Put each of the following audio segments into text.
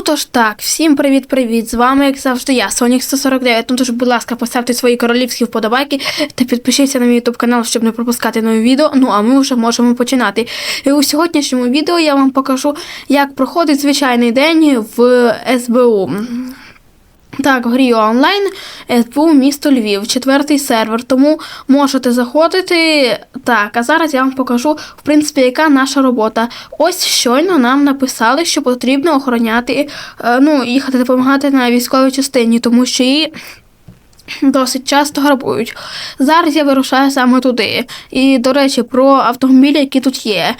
Ну тож так, всім привіт-привіт! З вами, як завжди, я, Сонік 149. Ну тож, будь ласка, поставте свої королівські вподобайки та підпишіться на мій ютуб канал, щоб не пропускати нові відео. Ну а ми вже можемо починати. І у сьогоднішньому відео я вам покажу, як проходить звичайний день в СБУ. Так, грію онлайн СБУ місто Львів, четвертий сервер. Тому можете заходити. Так, а зараз я вам покажу, в принципі, яка наша робота. Ось щойно нам написали, що потрібно охороняти, е, ну, їхати допомагати на військовій частині, тому що її. Досить часто грабують. Зараз я вирушаю саме туди. І, до речі, про автомобілі, які тут є.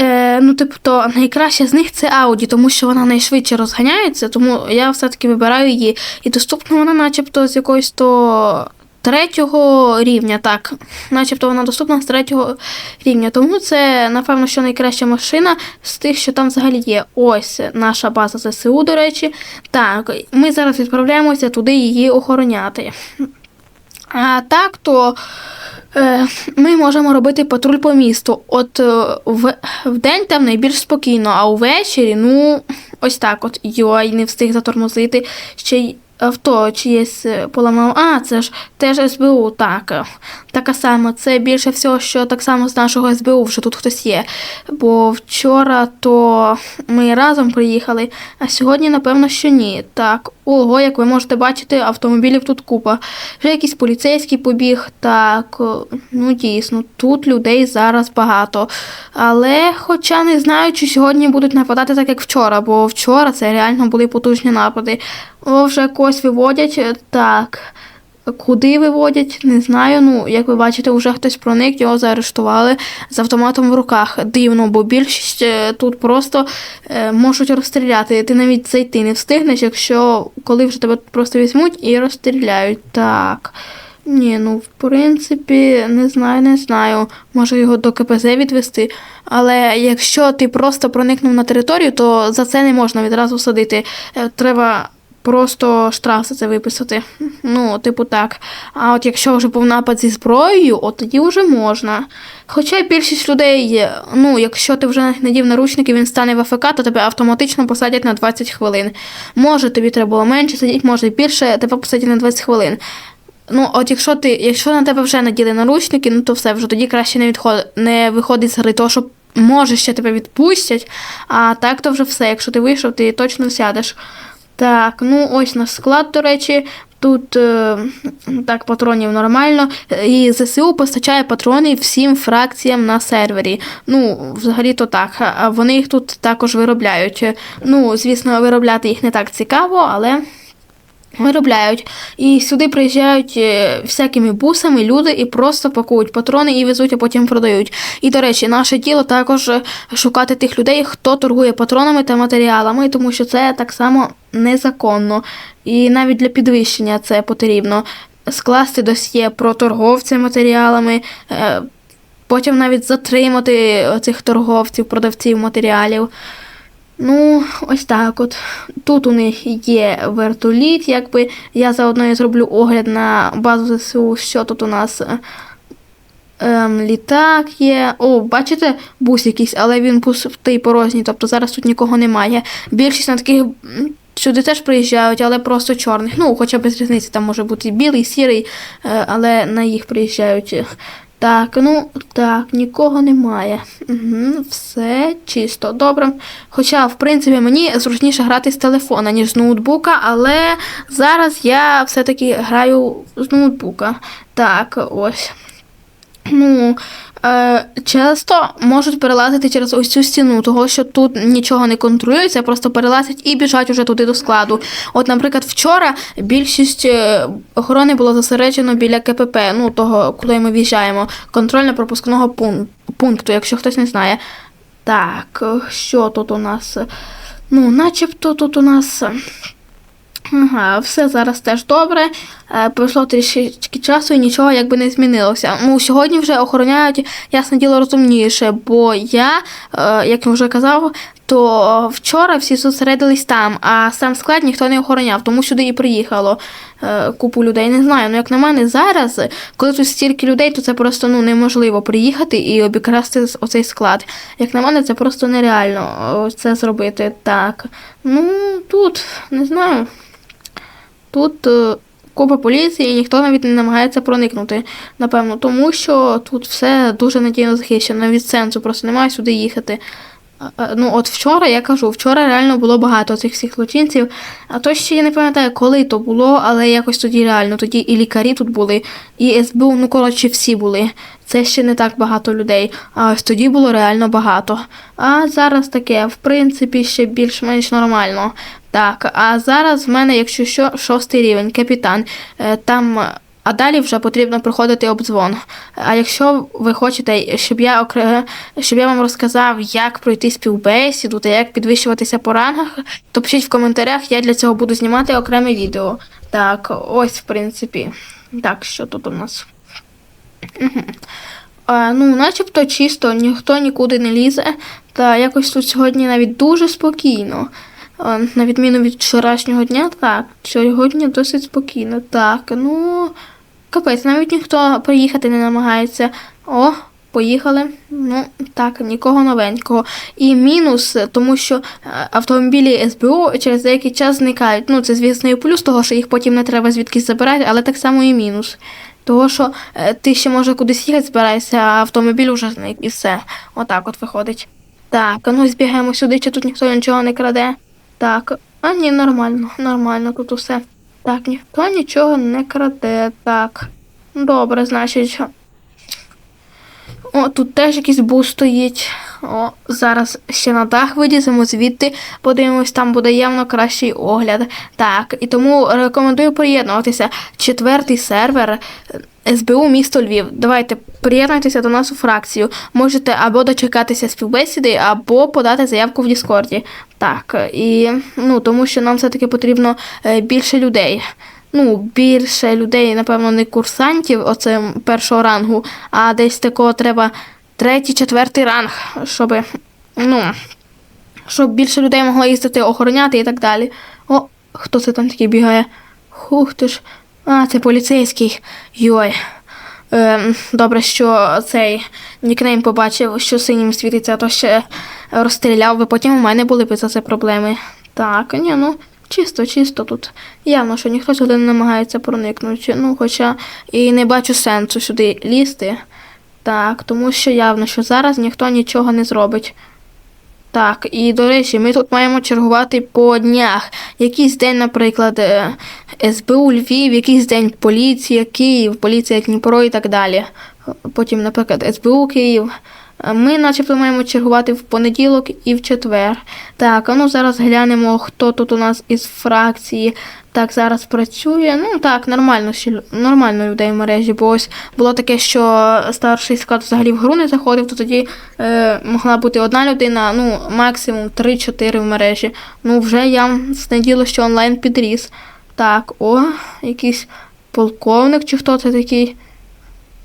Е, ну, типу, то найкраще з них це Audi, тому що вона найшвидше розганяється, тому я все-таки вибираю її. І доступна вона, начебто, з якоїсь то третього рівня. Так, начебто вона доступна з третього рівня. Тому це, напевно, що найкраща машина з тих, що там взагалі є. Ось наша база ЗСУ, до речі. Так, ми зараз відправляємося туди її охороняти. А так то е, ми можемо робити патруль по місту. От е, в, в день там найбільш спокійно, а увечері, ну, ось так от. Йой, не встиг затормозити. Ще й авто чиєсь е, поламав. А, це ж теж СБУ, так. Така сама. Це більше всього, що так само з нашого СБУ вже тут хтось є. Бо вчора то ми разом приїхали, а сьогодні, напевно, що ні. Так, ого, як ви можете бачити, автомобілів тут купа. Вже якийсь поліцейський побіг. Так, ну дійсно, тут людей зараз багато. Але, хоча не знаю, чи сьогодні будуть нападати так, як вчора, бо вчора це реально були потужні напади. Вже когось виводять. е, Так. Куди виводять, не знаю. Ну, як ви бачите, вже хтось проник, його заарештували з автоматом в руках. Дивно, бо більшість е, тут просто е, можуть розстріляти. Ти навіть зайти не встигнеш, якщо коли вже тебе просто візьмуть і розстріляють. Так. Ні, ну в принципі, не знаю, не знаю. Може його до КПЗ відвести. Але якщо ти просто проникнув на територію, то за це не можна відразу садити. Треба просто штраф за це виписати. Ну, типу так. А от якщо вже був напад зі зброєю, от тоді вже можна. Хоча більшість людей, ну, якщо ти вже надів наручники, він стане в АФК, то тебе автоматично посадять на 20 хвилин. Може, тобі треба було менше сидіти, може більше, тебе посадять на 20 хвилин. Ну, от якщо ти, якщо на тебе вже наділи наручники, ну то все, вже тоді краще не відход, не виходить з гри, того, що може ще тебе відпустять, а так то вже все. Якщо ти вийшов, ти точно сядеш. Так, ну ось наш склад, до речі. Тут е, так, патронів нормально. І ЗСУ постачає патрони всім фракціям на сервері. Ну, взагалі-то так. А вони їх тут також виробляють. Ну, звісно, виробляти їх не так цікаво, але. Виробляють. І сюди приїжджають е, всякими бусами люди і просто пакують патрони і везуть, а потім продають. І, до речі, наше діло також е, шукати тих людей, хто торгує патронами та матеріалами, тому що це так само незаконно. І навіть для підвищення це потрібно. Скласти досьє про торговця матеріалами, е, потім навіть затримати цих торговців, продавців матеріалів. Ну, ось так от. Тут у них є вертоліт, якби я заодно і зроблю огляд на базу ЗСУ, що тут у нас. Ем, літак є. О, бачите, бус якийсь, але він пустий порожній, тобто зараз тут нікого немає. Більшість на таких сюди теж приїжджають, але просто чорних. Ну, хоча без різниці, там може бути білий, сірий, е, але на їх приїжджають. Так, ну так, нікого немає. Угу, все чисто, добре. Хоча, в принципі, мені зручніше грати з телефона, ніж з ноутбука, але зараз я все-таки граю з ноутбука. Так, ось. Ну, е, часто можуть перелазити через ось цю стіну, того що тут нічого не контролюється, просто перелазять і біжать уже туди до складу. От, наприклад, вчора більшість е, охорони було зосереджено біля КПП, ну того, куди ми в'їжджаємо, контрольно-пропускного пункту, якщо хтось не знає. Так, що тут у нас? Ну, начебто тут у нас. Все зараз теж добре. Е, Пройшло трішки часу і нічого якби не змінилося. Ну, сьогодні вже охороняють, ясне діло, розумніше, бо я, е, як я вже казав, то вчора всі зосередились там, а сам склад ніхто не охороняв, тому сюди і приїхало е, купу людей. Не знаю. Ну як на мене зараз, коли тут стільки людей, то це просто ну неможливо приїхати і обікрасти оцей склад. Як на мене, це просто нереально це зробити так. Ну тут не знаю. Тут е, купа поліції, і ніхто навіть не намагається проникнути, напевно, тому що тут все дуже надійно захищено від сенсу, просто немає сюди їхати. Ну, от вчора я кажу, вчора реально було багато цих всіх злочинців. А то ще я не пам'ятаю, коли то було, але якось тоді реально. Тоді і лікарі тут були, і СБУ, ну коротше, всі були. Це ще не так багато людей. А ось тоді було реально багато. А зараз таке, в принципі, ще більш-менш нормально. Так, а зараз в мене, якщо що, шостий рівень, капітан. Е, Там. А далі вже потрібно проходити обдзвон. А якщо ви хочете, щоб я окре... щоб я вам розказав, як пройти співбесіду та як підвищуватися по рангах, то пишіть в коментарях, я для цього буду знімати окреме відео. Так, ось в принципі. Так, що тут у нас? Мгм. А, ну, начебто чисто, ніхто нікуди не лізе. Та якось тут сьогодні навіть дуже спокійно. На відміну від вчорашнього дня, так, сьогодні досить спокійно. Так, ну капець, навіть ніхто приїхати не намагається. О, поїхали. Ну, так, нікого новенького. І мінус, тому що е, автомобілі СБУ через деякий час зникають. Ну, це звісно і плюс, того, що їх потім не треба звідкись забирати, але так само і мінус. Того, що е, ти ще може кудись їхати збираєшся, а автомобіль уже зник і все. Отак от виходить. Так, ну збігаємо сюди, чи тут ніхто нічого не краде. Так, а ні, нормально, нормально тут усе. Так, ніхто нічого не краде. Так. Добре, значить. О, тут теж якийсь бус стоїть. О, зараз ще на дах виліземо звідти, подивимось, там буде явно кращий огляд. Так, і тому рекомендую приєднуватися. Четвертий сервер е, СБУ місто Львів. Давайте приєднуйтеся до нас у фракцію. Можете або дочекатися співбесіди, або подати заявку в Діскорді. Так, і ну тому що нам все-таки потрібно е, більше людей. Ну, більше людей, напевно, не курсантів, оце першого рангу, а десь такого треба третій, четвертий ранг, щоб, ну, щоб більше людей могло їздити охороняти і так далі. О, хто це там такий бігає? Хух ти ж. А, це поліцейський. Йой. Ем, добре, що цей нікнейм побачив, що синім світиться, а то ще розстріляв би. Потім у мене були б за це проблеми. Так, ні, ну, чисто, чисто тут. Явно, що ніхто сюди не намагається проникнути. Ну, хоча і не бачу сенсу сюди лізти. Так, тому що явно, що зараз ніхто нічого не зробить. Так, і до речі, ми тут маємо чергувати по днях. Якийсь день, наприклад, е, СБУ Львів, якийсь день поліція, Київ, поліція Дніпро і так далі. Потім, наприклад, СБУ Київ. Ми, начебто, маємо чергувати в понеділок і в четвер. Так, а ну зараз глянемо, хто тут у нас із фракції. Так, зараз працює. Ну так, нормально, нормально людей в мережі, бо ось було таке, що старший склад взагалі в гру не заходив, то тоді е, могла бути одна людина, ну, максимум 3-4 в мережі. Ну, вже я з неділо, що онлайн підріс. Так, о, якийсь полковник чи хто це такий.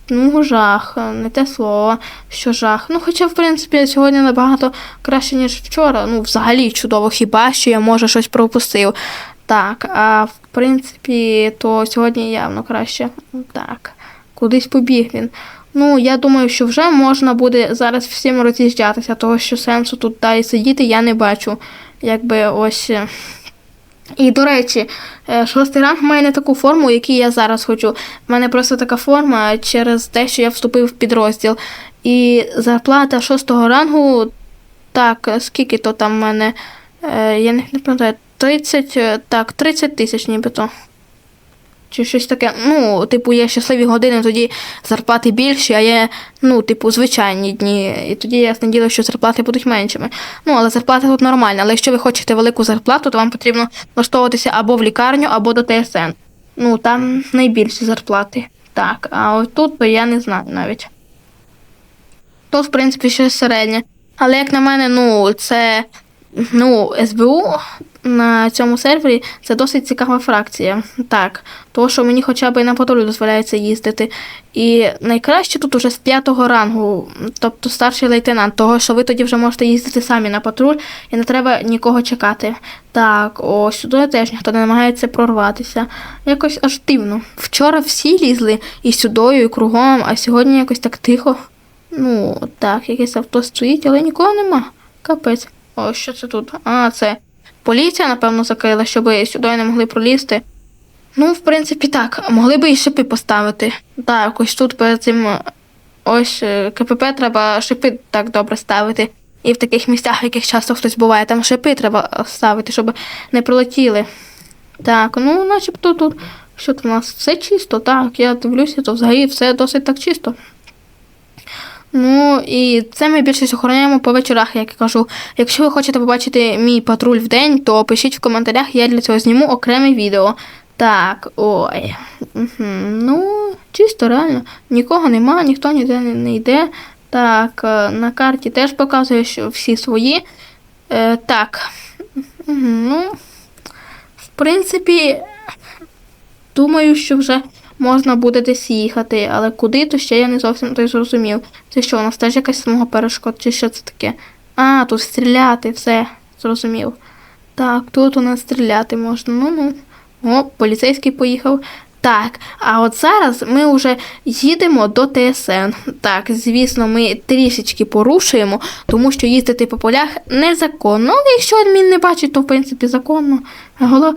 Ну, жах, не те слово, що жах. Ну, хоча, в принципі, сьогодні набагато краще, ніж вчора. Ну, взагалі чудово, хіба що я може щось пропустив. Так, а в принципі, то сьогодні явно краще. Так, кудись побіг він. Ну, я думаю, що вже можна буде зараз всім роз'їжджатися, того що сенсу тут далі сидіти я не бачу. Якби ось. І, до речі, е, шостий ранг має не таку форму, яку я зараз хочу. У мене просто така форма через те, що я вступив в підрозділ. І зарплата шостого рангу, так, скільки то там в мене, е, я не пам'ятаю, 30, е, так, 30 тисяч нібито. Чи щось таке. Ну, типу, є щасливі години, тоді зарплати більші, а є, ну, типу, звичайні дні. І тоді ясне діло, що зарплати будуть меншими. Ну, але зарплата тут нормальна. Але якщо ви хочете велику зарплату, то вам потрібно влаштовуватися або в лікарню, або до ТСН. Ну, там найбільші зарплати. Так, а от тут то я не знаю навіть. Тут, в принципі, щось середнє. Але як на мене, ну, це ну, СБУ, на цьому сервері це досить цікава фракція. Так, тому що мені хоча б і на патрулю дозволяється їздити. І найкраще тут уже з п'ятого рангу, тобто старший лейтенант, того що ви тоді вже можете їздити самі на патруль і не треба нікого чекати. Так, о, сюди теж ніхто не намагається прорватися. Якось аж дивно. Вчора всі лізли і сюдою, і кругом, а сьогодні якось так тихо. Ну, так, якесь авто стоїть, але нікого нема. Капець. О, що це тут? А, це поліція, напевно, закрила, щоб сюди не могли пролізти. Ну, в принципі, так. Могли би і шипи поставити. Так, ось тут перед цим е, ось е, КПП треба шипи так добре ставити. І в таких місцях, в яких часто хтось буває, там шипи треба ставити, щоб не пролетіли. Так, ну, начебто тут. Що тут у нас? Все чисто, так. Я дивлюся, то взагалі все досить так чисто. Ну і це ми більшість охороняємо по вечорах, як я кажу. Якщо ви хочете побачити мій патруль в день, то пишіть в коментарях, я для цього зніму окреме відео. Так, ой. Угу. Ну, чисто реально. Нікого нема, ніхто ніде не, йде. Так, е, на карті теж показує, що всі свої. Е, так. Ну, в принципі, думаю, що вже можна буде десь їхати, але куди, то ще я не зовсім той зрозумів. Це що, у нас теж якась смуга перешкод, чи що це таке? А, тут стріляти, все, зрозумів. Так, тут у нас стріляти можна. Ну ну. О, поліцейський поїхав. Так, а от зараз ми вже їдемо до ТСН. Так, звісно, ми трішечки порушуємо, тому що їздити по полях незаконно. Але якщо адмін не бачить, то в принципі законно. Голов...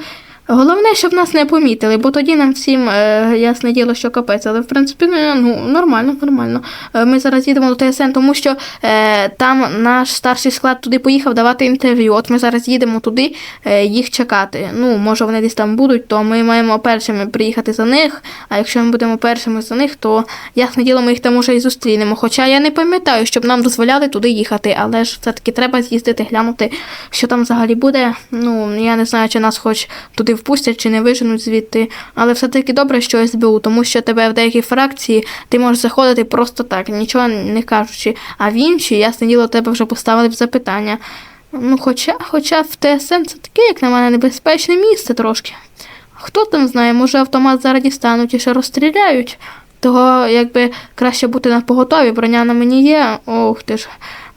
Головне, щоб нас не помітили, бо тоді нам всім е, ясне діло, що капець. Але в принципі, ну, ну нормально, нормально. Е, ми зараз їдемо до ТСН, тому що е, там наш старший склад туди поїхав давати інтерв'ю. От ми зараз їдемо туди е, їх чекати. Ну, може вони десь там будуть, то ми маємо першими приїхати за них. А якщо ми будемо першими за них, то ясне діло, ми їх там уже і зустрінемо. Хоча я не пам'ятаю, щоб нам дозволяли туди їхати, але ж все-таки треба з'їздити, глянути, що там взагалі буде. Ну, я не знаю, чи нас хоч туди впустять, чи не виженуть звідти. Але все-таки добре, що СБУ, тому що тебе в деякі фракції ти можеш заходити просто так, нічого не кажучи. А в інші, ясне діло, тебе вже поставили в запитання. Ну, хоча, хоча в ТСН це таке, як на мене, небезпечне місце трошки. Хто там знає, може автомат зараз дістануть і ще розстріляють. Того якби краще бути на поготові, броня на мені є. Ох ти ж.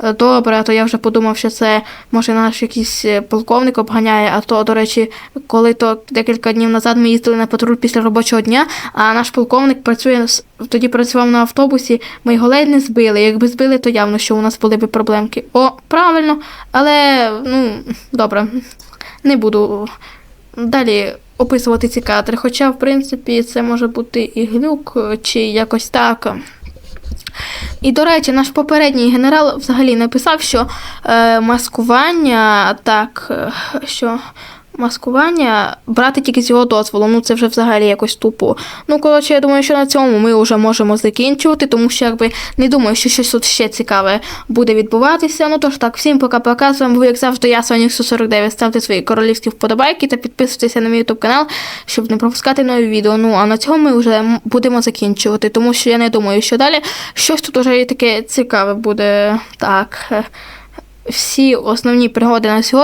Е, Добре, а то я вже подумав, що це може наш якийсь е, полковник обганяє. А то, до речі, коли то декілька днів назад ми їздили на патруль після робочого дня, а наш полковник працює тоді працював на автобусі, ми його ледь не збили. Якби збили, то явно, що у нас були б проблемки. О, правильно, але ну добре, не буду далі описувати ці кадри. Хоча, в принципі, це може бути і глюк, чи якось так. І, до речі, наш попередній генерал взагалі написав, що е, маскування, так, е, що маскування брати тільки з його дозволу. Ну, це вже взагалі якось тупо. Ну, коротше, я думаю, що на цьому ми вже можемо закінчувати, тому що якби не думаю, що щось тут ще цікаве буде відбуватися. Ну тож так, всім пока-пока. З вами був, як завжди, я, Сонік 149. Ставте свої королівські вподобайки та підписуйтеся на мій YouTube канал, щоб не пропускати нові відео. Ну а на цьому ми вже будемо закінчувати, тому що я не думаю, що далі щось тут уже таке цікаве буде. Так. Всі основні пригоди на сьогодні.